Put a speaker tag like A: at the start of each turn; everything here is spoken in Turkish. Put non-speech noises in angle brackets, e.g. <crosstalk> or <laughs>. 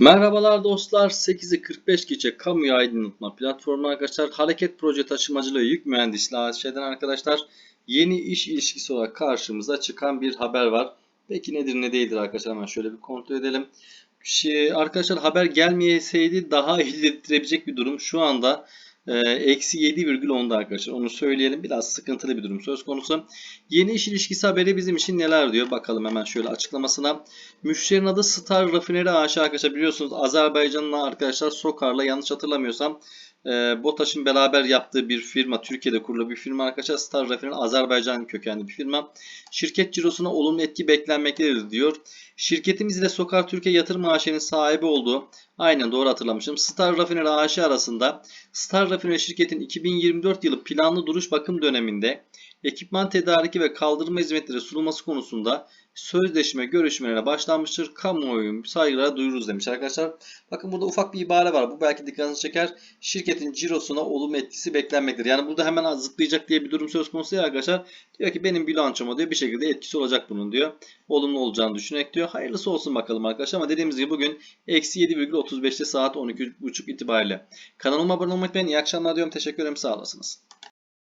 A: Merhabalar dostlar. 8'i 45 geçe kamuya aydınlatma platformu arkadaşlar. Hareket proje taşımacılığı yük mühendisliği AŞ'den arkadaşlar. Yeni iş ilişkisi olarak karşımıza çıkan bir haber var. Peki nedir ne değildir arkadaşlar hemen şöyle bir kontrol edelim. Şey, arkadaşlar haber gelmeyeseydi daha <laughs> ilerlettirebilecek bir durum. Şu anda eksi 7,10'da arkadaşlar. Onu söyleyelim. Biraz sıkıntılı bir durum söz konusu. Yeni iş ilişkisi haberi bizim için neler diyor? Bakalım hemen şöyle açıklamasına. Müşterinin adı Star Rafineri AŞ arkadaşlar biliyorsunuz Azerbaycan'la arkadaşlar Sokar'la yanlış hatırlamıyorsam e, BOTAŞ'ın beraber yaptığı bir firma Türkiye'de kurulu bir firma arkadaşlar Star Rafineri Azerbaycan kökenli bir firma. Şirket cirosuna olumlu etki beklenmektedir diyor. Şirketimiz ile Sokar Türkiye Yatırım AŞ'nin sahibi olduğu aynen doğru hatırlamışım. Star Rafineri AŞ arasında Star Rafineri şirketin 2024 yılı planlı duruş bakım döneminde ekipman tedariki ve kaldırma hizmetleri sunulması konusunda sözleşme görüşmelerine başlanmıştır. Kamuoyu saygılara duyururuz demiş arkadaşlar. Bakın burada ufak bir ibare var. Bu belki dikkatinizi çeker. Şirketin cirosuna olumlu etkisi beklenmektedir. Yani burada hemen zıplayacak diye bir durum söz konusu değil arkadaşlar. Diyor ki benim bilançoma diyor bir şekilde etkisi olacak bunun diyor. Olumlu olacağını düşünerek diyor. Hayırlısı olsun bakalım arkadaşlar. Ama dediğimiz gibi bugün eksi 7,35'te saat 12.30 itibariyle. Kanalıma abone olmayı unutmayın. İyi akşamlar diyorum. Teşekkür ederim. Sağ olasınız.